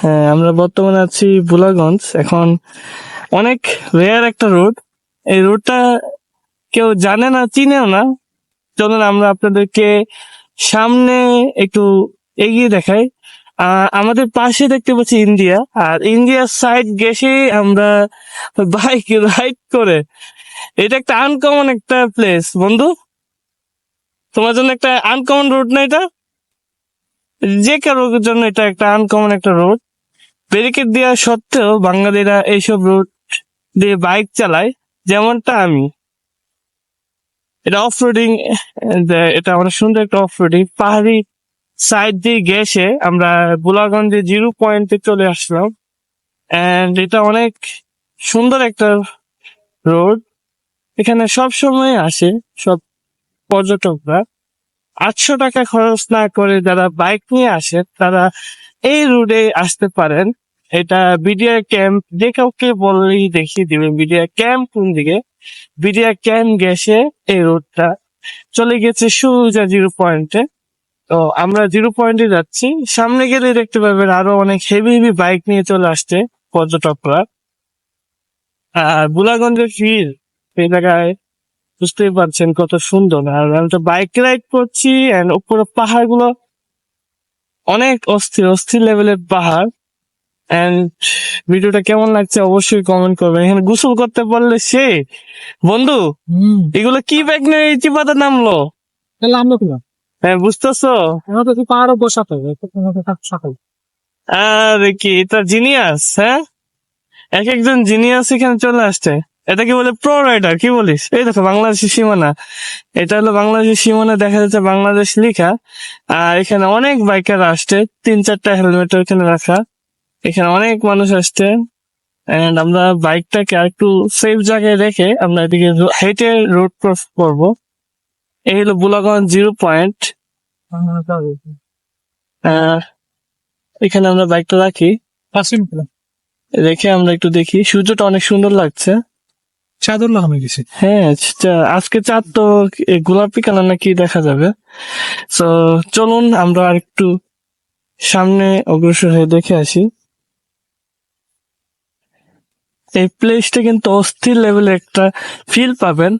হ্যাঁ আমরা বর্তমানে আছি বুলাগঞ্জ এখন অনেক রেয়ার একটা রোড এই রোডটা কেউ জানে না, চিনেও না। চলুন আমরা আপনাদেরকে সামনে একটু এগিয়ে দেখাই। আমাদের পাশে দেখতে পাচ্ছি ইন্ডিয়া। আর ইন্ডিয়ার সাইড গেছে আমরা বাইক রাইড করে। এটা একটা আনকমন একটা প্লেস বন্ধু। তোমার জন্য একটা আনকমন রোড না এটা? যে কারোর জন্য এটা একটা আনকমন একটা রোড ব্যারিকেড দেওয়া সত্ত্বেও বাঙালিরা এইসব রোড দিয়ে বাইক চালায়, যেমনটা আমি। এটা অফ রোডিং এটা অনেক সুন্দর একটা অফ রোডিং পাহাড়ি সাইড দিয়ে গেছে আমরা বুলাগঞ্জে জিরো পয়েন্টে চলে আসলাম। এন্ড এটা অনেক সুন্দর একটা রোড এখানে সব সময় আসে সব পর্যটকরা। আটশো টাকা খরচ না করে যারা বাইক নিয়ে আসে, তারা এই রোডে আসতে পারেন। এটা বিডিআর ক্যাম্প যে কাউকে বললেই দেখিয়ে দিবে বিডিআর ক্যাম্প কোন দিকে। বিডিআর ক্যাম্প গেছে এই রোডটা চলে গেছে সোজা জিরো পয়েন্টে তো আমরা জিরো পয়েন্টে যাচ্ছি। সামনে গেলে দেখতে পাবেন আরও অনেক হেভি হেভি বাইক নিয়ে চলে আসছে পর্যটকরা। আর বুলাগঞ্জের ফিল এই জায়গায় বুঝতেই পারছেন কত সুন্দর। আর আমি তো বাইক রাইড করছি এন্ড উপরে পাহাড়গুলো অনেক অস্থির অস্থির লেভেলের পাহাড়। এন্ড ভিডিওটা কেমন লাগছে অবশ্যই কমেন্ট করবেন। এখানে গোসল করতে পারলে সে বন্ধু এগুলো কি ব্যাগ নিয়ে চিপাতে নামলো? আমরা কিনা হ্যাঁ বুঝতেছো? পাহাড়ও বসাতে হবে সকাল। আরে কি এটা জিনিয়াস হ্যাঁ? এক একজন জিনিয়াস এখানে চলে আসছে। এটা কি বলে প্রো রাইডার কি বলিস? এই দেখো বাংলাদেশের সীমানা। এটা হলো বাংলাদেশের সীমানা দেখা যাচ্ছে বাংলাদেশ লেখা। আর এখানে অনেক বাইকার আসছে তিন চারটা হেলমেট এখানে রাখা। এখানে অনেক মানুষ আসছে। এন্ড আমরা বাইকটাকে আর একটু সেফ জায়গায় রেখে আমরা এদিকে হেঁটে রোড ক্রস করব। এই হলো বুলাগঞ্জ জিরো পয়েন্ট এখানে আমরা বাইকটা রাখি। রেখে আমরা একটু দেখি। সূর্যটা অনেক সুন্দর লাগছে। চাদর লাগানো গেছে। হ্যাঁ আজকে চাঁদ তো গোলাপি কালার নাকি দেখা যাবে। তো চলুন আমরা আর একটু সামনে অগ্রসর হয়ে দেখে আসি। এই প্লেসটা কিন্তু অস্থির লেভেলের একটা ফিল পাবেন।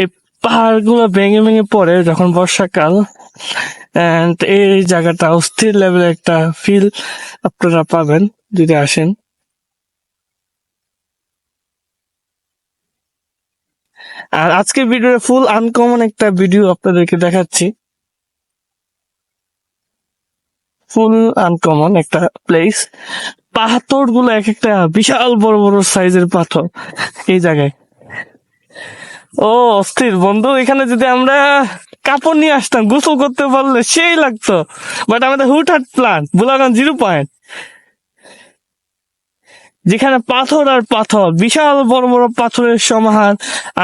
এই পাহাড়গুলো ভেঙে ভেঙে পড়ে যখন বর্ষাকাল। এন্ড এই জায়গাটা অস্থির লেভেলের একটা ফিল আপনারা পাবেন যদি আসেন। আর আজকে ভিডিওর ফুল আনকমন একটা ভিডিও আপনাদেরকে দেখাচ্ছি। ফুল আনকমন একটা প্লেস পাথরগুলো এক একটা বিশাল বড় বড় সাইজের পাথর। এই জায়গায়। ও, অস্থির। বন্ধু, এখানে যদি আমরা কাপড় নিয়ে আসতাম, গোসল করতে পারলে সেই লাগতো। বাট আমাদের হুটহাট প্ল্যান বুলাগঞ্জ জিরো পয়েন্ট যেখানে পাথর আর পাথর, বিশাল বড় বড় পাথরের সমাহার,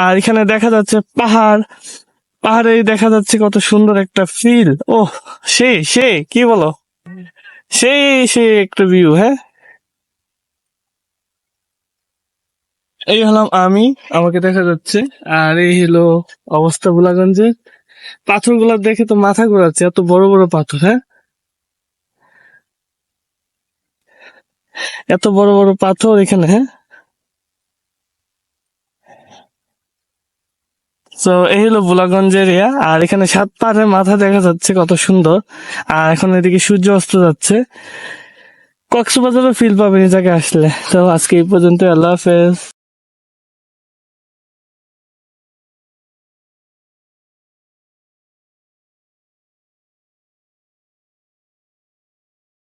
আর এখানে দেখা যাচ্ছে পাহাড়। পাহাড়ে দেখা যাচ্ছে কত সুন্দর একটা ফিল ও সে সে, কি বলো? সেই সে একটা ভিউ হ্যাঁ? এই হলাম আমি, আমাকে দেখা যাচ্ছে। আর এই হলো অবস্থা বুলাগঞ্জের পাথরগুলা দেখে তো মাথা ঘোরাচ্ছে, এত বড় বড় পাথর হ্যাঁ? এত বড় বড় পাথর এখানে হ্যাঁ? তো এই হলো বুলাগঞ্জ এরিয়া আর এখানে সাত পাহাড়ের মাথা দেখা যাচ্ছে কত সুন্দর। আর এখন এদিকে সূর্য অস্ত যাচ্ছে। কক্সবাজারও ফিল পাবেন এই জায়গায় আসলে। তো আজকে এই পর্যন্ত আল্লাহ হাফেজ।